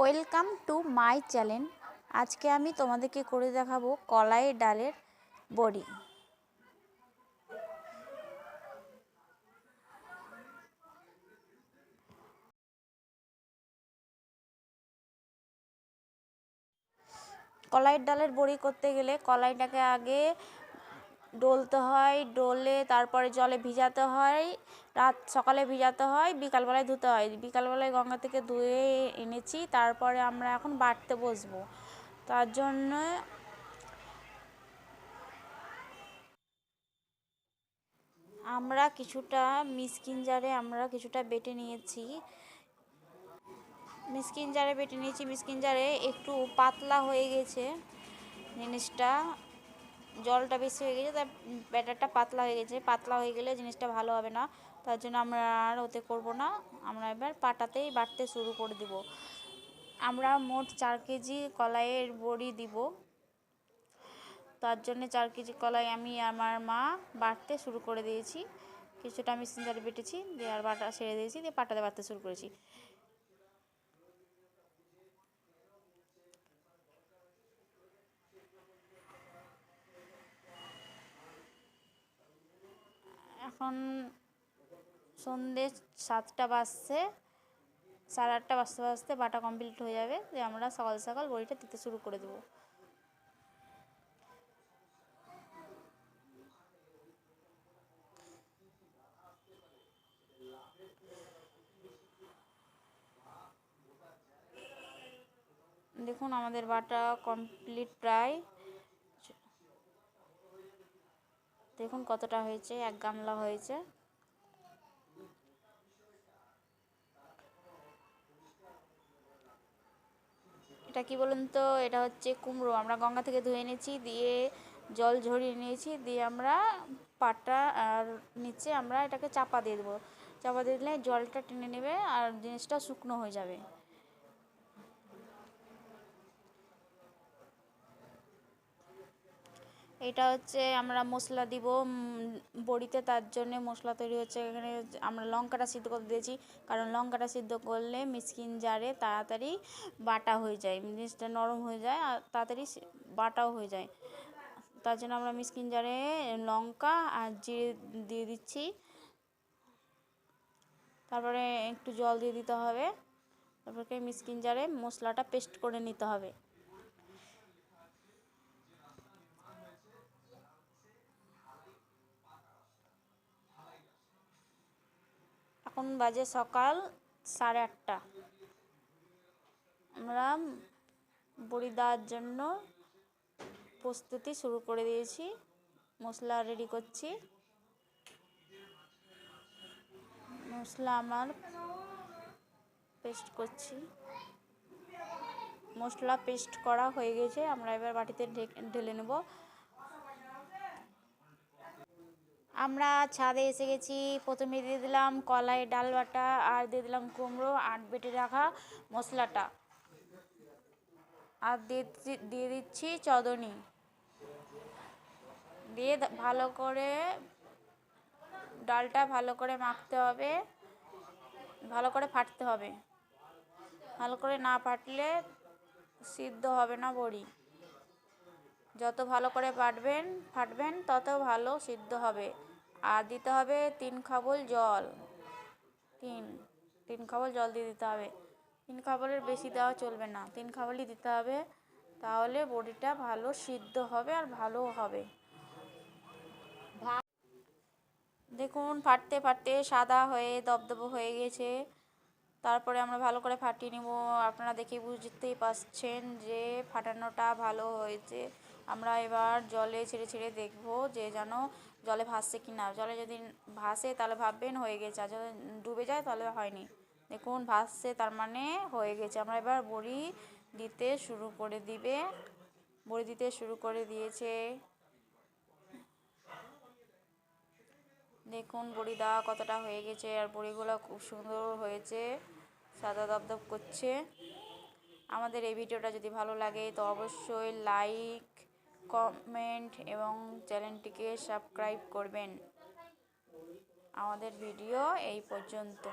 Welcome to my channel. আজকে আমি তোমাদেরকে করে দেখাবো কলাই ডালের বড়ি। কলাইয়ের ডালের বড়ি করতে গেলে কলাইটাকে আগে ডলতে হয়, ডলে তারপরে জলে ভিজাতে হয়, রাত সকালে ভিজাতে হয়, বিকালবেলায় ধুতে হয়। বিকালবেলায় গঙ্গা থেকে ধুয়ে এনেছি, তারপরে আমরা এখন বাটতে বসবো। তার জন্য আমরা কিছুটা মিসকিন জারে আমরা কিছুটা বেটে নিয়েছি। মিসকিন জারে বেটে নিয়েছি, মিসকিন জারে একটু পাতলা হয়ে গেছে জিনিসটা। জলটা বেশি হয়ে গেছে তার ব্যাটারটা পাতলা হয়ে গেছে। পাতলা হয়ে গেলে জিনিসটা ভালো হবে না। তার জন্য আমরা আর ওতে করব না। আমরা এবার পাটাতেই বাটতে শুরু করে দিব। আমরা মোট চার কেজি কলাইয়ের বড়ি দিব। তার জন্য চার কেজি কলাই আমি আমার মা বাটতে শুরু করে দিয়েছি। কিছুটা আমি সিঙ্গারে বেটেছি, দিয়ে আর বাটা ছেড়ে দিয়েছি, দিয়ে পাটাতে বাটতে শুরু করেছি। এখন সন্ধে সাতটা বাজছে, সাড়ে আটটা বাজতে বাজতে বাটা কমপ্লিট হয়ে যাবে যে আমরা সকাল সকাল বড়িটা দিতে শুরু করে দেবো। দেখুন আমাদের বাটা কমপ্লিট প্রায়। দেখুন কতটা হয়েছে, এক গামলা হয়েছে। এটা কি বলুন তো? এটা হচ্ছে কুমড়ো। আমরা গঙ্গা থেকে ধুয়ে এনেছি, দিয়ে জল ঝরিয়ে নিয়েছি, দিয়ে আমরা পাটা আর নিচে আমরা এটাকে চাপা দিয়ে দেবো। চাপা দিয়ে দিলে জলটা টেনে নেবে, আর জিনিসটা শুকনো হয়ে যাবে। এটা হচ্ছে আমরা মশলা দিব বড়িতে তার জন্য মশলা তৈরি হচ্ছে। এখানে আমরা লঙ্কাটা সিদ্ধ করতে দিয়েছি, কারণ লঙ্কাটা সিদ্ধ করলে মিসকিন জারে তাড়াতাড়ি বাটা হয়ে যায়, জিনিসটা নরম হয়ে যায় আর তাড়াতাড়ি বাটাও হয়ে যায়। তার জন্য আমরা মিসকিন জারে লঙ্কা আর জিরে দিয়ে দিচ্ছি। তারপরে একটু জল দিয়ে দিতে হবে। তারপরে মিসকিন জারে মশলাটা পেস্ট করে নিতে হবে। এখন বাজে সকাল সাড়ে আটটা। আমরা বড়ি দেওয়ার জন্য প্রস্তুতি শুরু করে দিয়েছি, মশলা রেডি করছি। মশলা আমার পেস্ট করছি। মশলা পেস্ট করা হয়ে গেছে, আমরা এবার বাটিতে ঢেলে নেব। আমরা ছাদে এসে গেছি। প্রথমে দিয়ে দিলাম কলাই, ডাল বাটা, আর দিয়ে দিলাম কুমড়ো আর বেটে রাখা মশলাটা। আর দিয়ে দিচ্ছি চদনি। দিয়ে ভালো করে ডালটা ভালো করে মাখতে হবে। ভালো করে ফাটতে হবে। ভালো করে না ফাটলে সিদ্ধ হবে না বড়ি। যত ভালো করে ফাটবেন ফাটবেন, তত ভালো সিদ্ধ হবে। আর দিতে হবে তিন খাবল জল। তিন তিন খাবল জল দিয়ে দিতে হবে। তিন খাবলের বেশি দেওয়া চলবে না। তিন খাবলই দিতে হবে। তাহলে বড়িটা ভালো সিদ্ধ হবে আর ভালো হবে। দেখুন, ফাটতে ফাটতে সাদা হয়ে, দবদব হয়ে গেছে। তারপরে আমরা ভালো করে ফাটিয়ে নেব। আপনারা দেখে বুঝতেই পারছেন যে ফাটানোটা ভালো হয়েছে। আমরা এবার জলে ছেড়ে ছেড়ে দেখব যে যেন জলে ভাসছে কি না জলে যদি ভাসে তাহলে ভাববেন হয়ে গেছে, আর যদি ডুবে যায় তাহলে হয়নি। দেখুন, ভাসছে তার মানে হয়ে গেছে। আমরা এবার বড়ি দিতে শুরু করে দিবে। বড়ি দিতে শুরু করে দিয়েছে। দেখুন, বড়ি দেওয়া কতটা হয়ে গেছে, আর বড়িগুলো খুব সুন্দর হয়েছে। সাদা দপদপ করছে। আমাদের এই ভিডিওটা যদি ভালো লাগে তো অবশ্যই লাইক কমেন্ট এবং চ্যানেলটিকে সাবস্ক্রাইব করবেন। আমাদের ভিডিও এই পর্যন্ত।